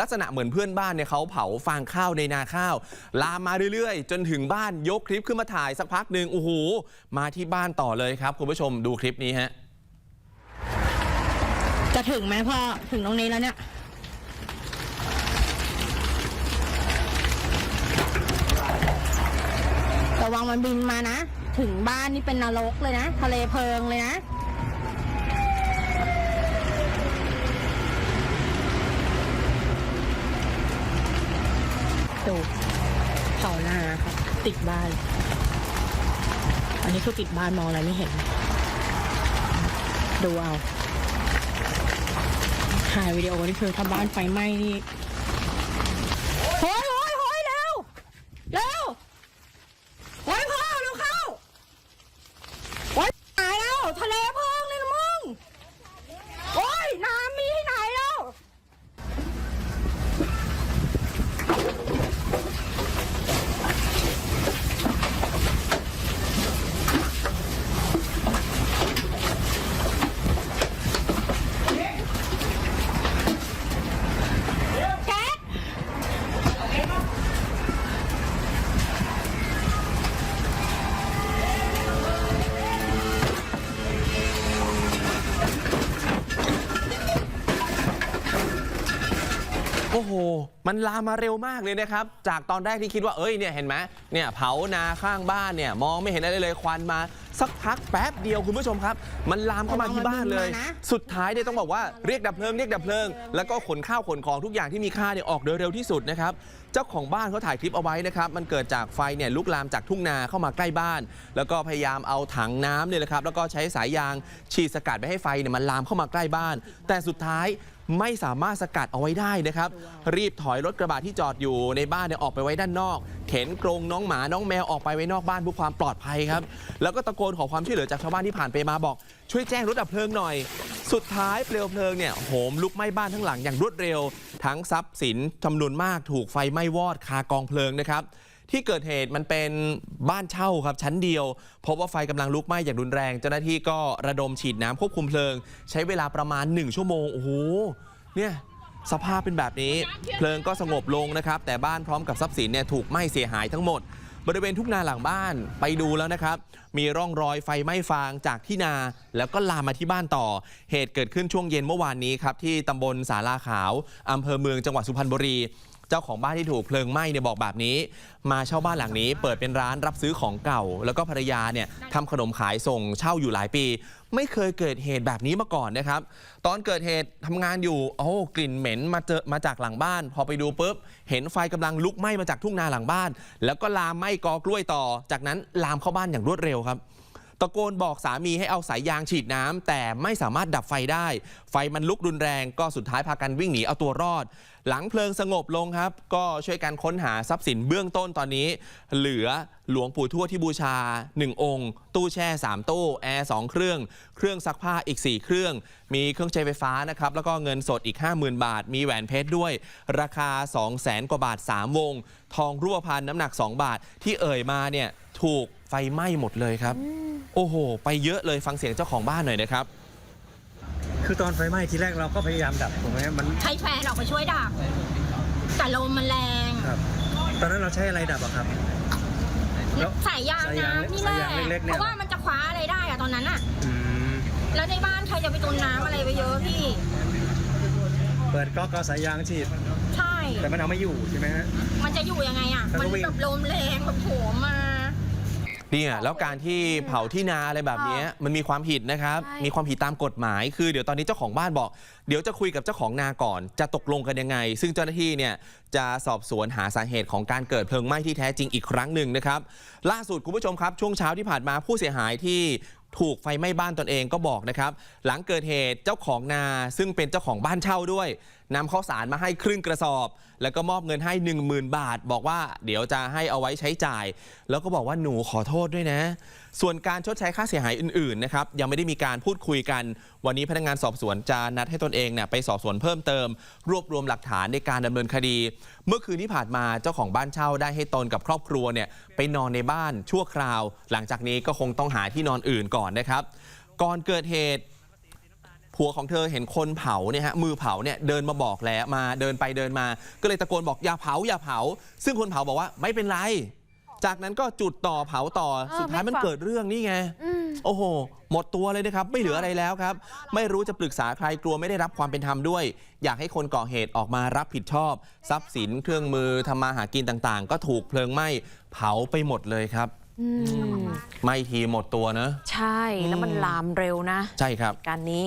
ลักษณะเหมือนเพื่อนบ้านเนี่ยเขาเผาฟางข้าวในนาข้าว ลามมาเรื่อยๆ จนถึงบ้านยกคลิปขึ้นมาถ่ายสักพักหนึ่งโอ้โหมาที่บ้านต่อเลยครับ คุณผู้ชมดูคลิปนี้ฮะจะถึงไหมพ่อถึงตรงนี้แล้วเนี่ยระวังมันบินมานะ ถึงบ้านนี่เป็นนรกเลยนะ ทะเลเพลิงเลยนะ ดูเผาหน้าครับติดบ้าน อันนี้คือติดบ้านมองอะไรไม่เห็น ดูเอาถ่ายวิดีโอนี่คือถ้าบ้านไฟไหม้นี่ มันลามมาเร็วมากเลยนะครับ จากตอนแรกที่คิดว่า เอ้ย เนี่ย เห็นไหมเนี่ย เผานาข้างบ้าน เนี่ย มองไม่เห็นอะไรเลยควันมา สักพักแป๊บเดียวคุณผู้ชมครับ มันลามเข้ามาที่บ้านเลย สุดท้ายเนี่ยต้องบอกว่าเรียกดับเพลิงเรียกดับเพลิง แล้วก็ขนข้าวขนของทุกอย่างที่มีค่าเนี่ยออกโดยเร็วที่สุดนะครับ เจ้าของบ้านเขาถ่ายคลิปเอาไว้นะครับ มันเกิดจากไฟเนี่ยลุกลามจากทุ่งนาเข้ามาใกล้บ้าน แล้วก็พยายามเอาถังน้ำเนี่ยแหละครับ แล้วก็ใช้สายยางฉีดสกัดไม่ให้ไฟเนี่ยมันลามเข้ามาใกล้บ้าน แต่สุดท้ายไม่สามารถสกัดเอาไว้ได้นะครับ รีบถอยรถกระบะที่จอดอยู่ในบ้านเนี่ยออกไปไว้ด้านนอก เข็นกรงน้องหมาน้องแมวออกไปไว้นอกบ้านเพื่อความปลอดภัยครับ แล้วก็ตะโกนขอความช่วยเหลือจากชาวบ้านที่ผ่านไปมาบอก ช่วยแจ้งรถดับเพลิงหน่อย สุดท้ายเปลวเพลิงเนี่ยโหมลุกไหม้บ้านทั้งหลังอย่างรวดเร็ว ทั้งทรัพย์สินจำนวนมากถูกไฟไหม้วอดคากองเพลิงนะครับ ที่เกิดเหตุมันเป็นบ้านเช่าครับชั้นเดียวพบว่าไฟกำลังลุกไหม้อย่างรุนแรง เจ้าหน้าที่ก็ระดมฉีดน้ำควบคุมเพลิง ใช้เวลาประมาณ 1 ชั่วโมง โอ้โห เนี่ยสภาพเป็นแบบนี้ เพลิงก็สงบลงนะครับ แต่บ้านพร้อมกับทรัพย์สินเนี่ยถูกไหม้เสียหายทั้งหมด บริเวณทุ่งนาหลังบ้านไปดูแล้วนะครับ มีร่องรอยไฟไหม้ฟางจากที่นา แล้วก็ลามมาที่บ้านต่อ เหตุเกิดขึ้นช่วงเย็นเมื่อวานนี้ครับที่ตำบลสาลาขาวอำเภอเมืองจังหวัดสุพรรณบุรี เจ้าของบ้านที่ถูกเพลิงไหม้เนี่ยบอกแบบนี้ มาเช่าบ้านหลังนี้ เปิดเป็นร้านรับซื้อของเก่า แล้วก็ภรรยาเนี่ยทำขนมขายส่งเช่าอยู่หลายปี ไม่เคยเกิดเหตุแบบนี้มาก่อนนะครับ ตอนเกิดเหตุทำงานอยู่โอ้กลิ่นเหม็นมาเจอมาจากหลังบ้าน พอไปดูปุ๊บเห็นไฟกำลังลุกไหม้มาจากทุ่งนาหลังบ้าน แล้วก็ลามไหม้กอกล้วยต่อ จากนั้นลามเข้าบ้านอย่างรวดเร็วครับ ตะโกนบอกสามีให้เอาสายยางฉีดน้ำแต่ไม่สามารถดับไฟได้ ไฟมันลุกรุนแรงก็สุดท้ายพากันวิ่งหนีเอาตัวรอด หลังเพลิงสงบลงครับ ก็ช่วยกันค้นหาทรัพย์สินเบื้องต้นตอนนี้ เหลือหลวงปู่ทวดที่บูชา 1 องค์ ตู้แช่ 3 ตู้ แอร์ 2 เครื่อง เครื่องซักผ้าอีก 4 เครื่อง มีเครื่องใช้ไฟฟ้านะครับ แล้วก็เงินสดอีก 50,000 บาท มีแหวนเพชรด้วย ราคา 200,000 กว่าบาท 3 วง ทองรูปพรรณน้ำหนัก 2 บาทที่เอ่ยมาเนี่ยถูก ฟไหม้หมดเลยครับ โอ้โห ไปเยอะเลยฟังเสียงเจ้าของบ้านหน่อยนะครับ คือตอนไฟไหม้ทีแรกเราก็พยายามดับถูกไหมมันใช้แฟนออกไปช่วยดับ แต่ลมมันแรงครับ ตอนนั้นเราใช้อะไรดับอะครับแล้วสายยางสายยางน้ำนี่แหละสายยางเล็กๆเนี่ยเพราะว่ามันจะคว้าอะไรได้อะตอนนั้นอะอืมแล้วในบ้านใครจะไปตุนน้ำอะไรไปเยอะพี่ เปิดก๊อกเอาสายยางฉีด ใช่ แต่มันเอาไม่อยู่ใช่ไหมฮะ มันจะอยู่ยังไงอะแล้วมัก็นวิ่งแบบลมแรงแบบโหมมา เนี่ยแล้วการที่เผาที่นาอะไรแบบเนี้ยมันมีความผิดนะครับใช่มีความผิดตามกฎหมาย คือเดี๋ยวตอนนี้เจ้าของบ้านบอก เดี๋ยวจะคุยกับเจ้าของนาก่อน จะตกลงกันยังไง ซึ่งเจ้าหน้าที่เนี่ยจะสอบสวนหาสาเหตุของการเกิดเพลิงไหม้ที่แท้จริงอีกครั้งหนึ่งนะครับ ล่าสุดคุณผู้ชมครับ ช่วงเช้าที่ผ่านมาผู้เสียหายที่ถูกไฟไหม้บ้านตนเองก็บอกนะครับ หลังเกิดเหตุเจ้าของนาซึ่งเป็นเจ้าของบ้านเช่าด้วย นำข้าวสารมาให้ครึ่งกระสอบ แล้วก็มอบเงินให้ 10,000 บาท บอกว่าเดี๋ยวจะให้เอาไว้ใช้จ่าย แล้วก็บอกว่าหนูขอโทษด้วยนะ ส่วนการชดใช้ค่าเสียหายอื่นๆนะครับยังไม่ได้มีการพูดคุยกัน วันนี้พนักงานสอบสวนจะนัดให้ตนเองเนี่ยไปสอบสวนเพิ่มเติม รวบรวมหลักฐานในการดำเนินคดี เมื่อคืนที่ผ่านมาเจ้าของบ้านเช่าได้ให้ตนกับครอบครัวเนี่ยไปนอนในบ้านชั่วคราว หลังจากนี้ก็คงต้องหาที่นอนอื่นก่อนนะครับ ก่อนเกิดเหตุ ผัวของเธอเห็นคนเผาเนี่ยฮะมือเผาเนี่ยเดินมาบอกแล้วมาเดินไปเดินมา ก็เลยตะโกนบอกอย่าเผาอย่าเผา ซึ่งคนเผาบอกว่าไม่เป็นไร จากนั้นก็จุดต่อเผาต่อเออสุดท้ายไม่มันฟังเกิดเรื่องนี่ไงอืมโอ้โห หมดตัวเลยนะครับ ไม่เหลืออะไรแล้วครับ ไม่รู้จะปรึกษาใครกลัวไม่ได้รับความเป็นธรรมด้วย อยากให้คนก่อเหตุออกมารับผิดชอบ ทรัพย์สินเครื่องมือทำมาหากินต่างๆ ก็ถูกเพลิงไหม้เผาไปหมดเลยครับ อืมไหม้ทีหมดตัวเนอะใช่ แล้วมันลามเร็วนะใช่ครับ การนี้